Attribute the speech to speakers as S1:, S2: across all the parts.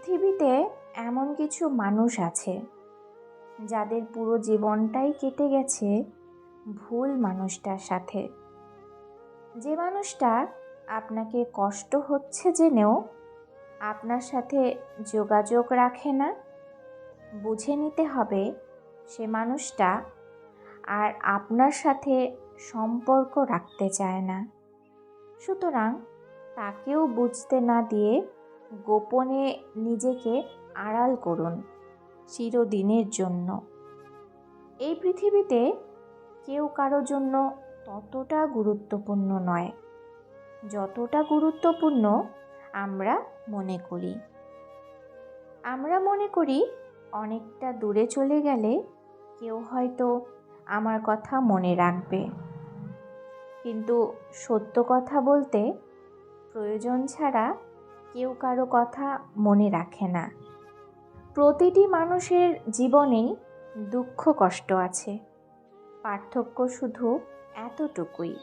S1: পৃথিবীতে এমন কিছু মানুষ আছে, যাদের পুরো জীবনটাই কেটে গেছে ভুল মানুষটার সাথে। যে মানুষটা আপনাকে কষ্ট হচ্ছে জেনেও আপনার সাথে যোগাযোগ রাখে না, বুঝে নিতে হবে সে মানুষটা আর আপনার সাথে সম্পর্ক রাখতে চায় না। সুতরাং তাকেও বুঝতে না দিয়ে গোপনে নিজেকে আড়াল করুন চিরদিনের জন্য। এই পৃথিবীতে কেউ কারও জন্য ততটা গুরুত্বপূর্ণ নয়। যতটা গুরুত্বপূর্ণ আমরা মনে করি। আমরা মনে করি অনেকটা দূরে চলে গেলে কেউ হয়তো আমার কথা মনে রাখবে। কিন্তু সত্য কথা বলতে প্রয়োজন ছাড়া কেউ কারও কথা মনে রাখে না। প্রতিটি মানুষের জীবনেই দুঃখ, কষ্ট আছে। পার্থক্য শুধু এতটুকুই।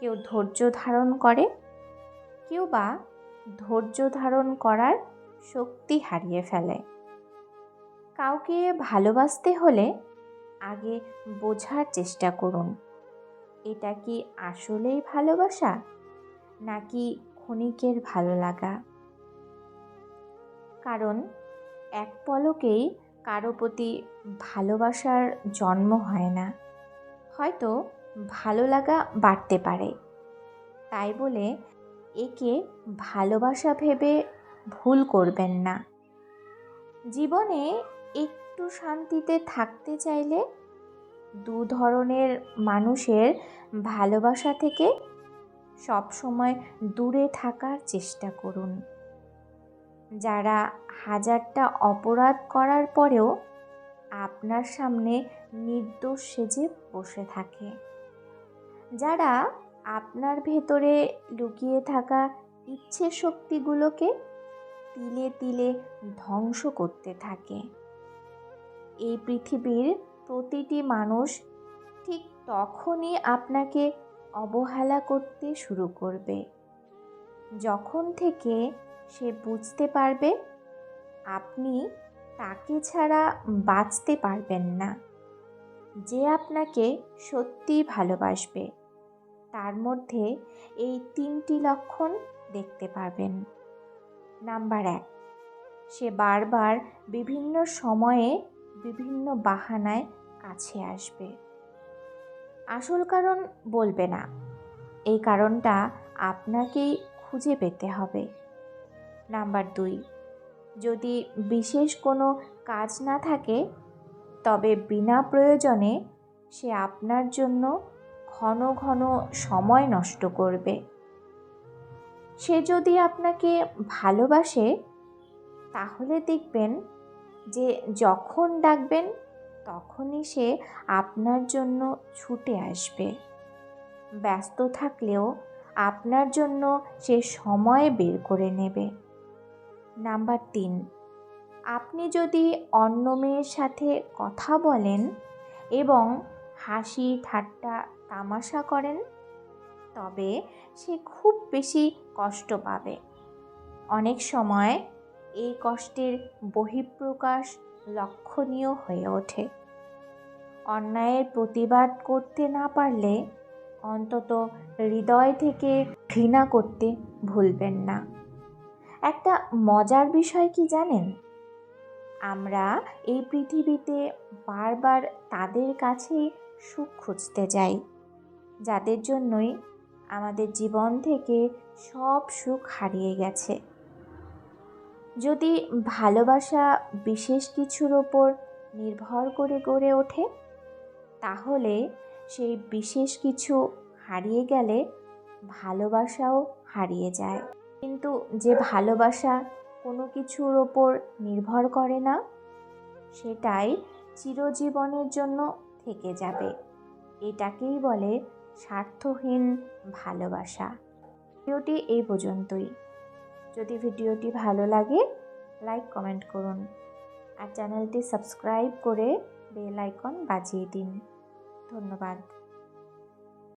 S1: কেউ ধৈর্য ধারণ করে, কেউ বা ধৈর্য ধারণ করার শক্তি হারিয়ে ফেলে। কাউকে ভালোবাসতে হলে আগে বোঝার চেষ্টা করুন, এটা কি আসলেই ভালোবাসা, নাকি ক্ষণিকের ভালো লাগা। কারণ এক পলকেই কারও প্রতি ভালোবাসার জন্ম হয় না। হয়তো ভালো লাগা বাড়তে পারে। তাই বলে একে ভালোবাসা ভেবে ভুল করবেন না। জীবনে একটু শান্তিতে থাকতে চাইলে দু ধরনের মানুষের ভালোবাসা থেকে সবসময় দূরে থাকার চেষ্টা করুন। যারা হাজারটা অপরাধ করার পরেও আপনার সামনে নির্দোষ সেজে বসে থাকে। যারা আপনার ভেতরে লুকিয়ে থাকা ইচ্ছে শক্তিগুলোকে তিলে তিলে ধ্বংস করতে থাকে। এই পৃথিবীর প্রতিটি মানুষ ঠিক তখনই আপনাকে অবহেলা করতে শুরু করবে। যখন থেকে সে বুঝতে পারবে, আপনি তাকে ছাড়া বাঁচতে পারবেন না। যে আপনাকে সত্যিই ভালোবাসবে, তার মধ্যে এই তিনটি লক্ষণ দেখতে পারবেন। নাম্বার এক, সে বারবার বিভিন্ন সময়ে বিভিন্ন বাহানায় কাছে আসবে। আসল কারণ বলবে না। এই কারণটা আপনাকেই খুঁজে পেতে হবে। নাম্বার দুই, যদি বিশেষ কোনো কাজ না থাকে, তবে বিনা প্রয়োজনে সে আপনার জন্য ঘন ঘন সময় নষ্ট করবে। সে যদি আপনাকে ভালোবাসে, তাহলে দেখবেন যে যখন ডাকবেন তখনই সে আপনার জন্য ছুটে আসবে। ব্যস্ত থাকলেও আপনার জন্য সে সময় বের করে নেবে। নাম্বার তিন, আপনি যদি অন্য মেয়ের সাথে কথা বলেন এবং হাসি, ঠাট্টা, তামাশা করেন, তবে সে খুব বেশি কষ্ট পাবে। অনেক সময় এই কষ্টের বহিঃপ্রকাশ লক্ষণীয় হয়ে ওঠে। অন্যায়ের প্রতিবাদ করতে না পারলে অন্তত হৃদয় থেকে ঘৃণা করতে ভুলবেন না। একটা মজার বিষয় কি জানেন? আমরা এই পৃথিবীতে বারবার তাদের কাছেই সুখ খুঁজতে যাই, যাদের জন্যই আমাদের জীবন থেকে সব সুখ হারিয়ে গেছে। যদি ভালোবাসা বিশেষ কিছুর ওপর নির্ভর করে গড়ে ওঠে, তাহলে সেই বিশেষ কিছু হারিয়ে গেলে ভালোবাসাও হারিয়ে যায়। কিন্তু যে ভালোবাসা কোনো কিছুর ওপর নির্ভর করে না, সেটাই চিরজীবনের জন্য থেকে যাবে। এটাকেই বলে স্বার্থহীন ভালোবাসা। ভিডিওটি এই পর্যন্তই। যদি ভিডিওটি ভালো লাগে লাইক কমেন্ট করুন। আর চ্যানেলটি সাবস্ক্রাইব করে বেল আইকন বাজিয়ে দিন। ধন্যবাদ।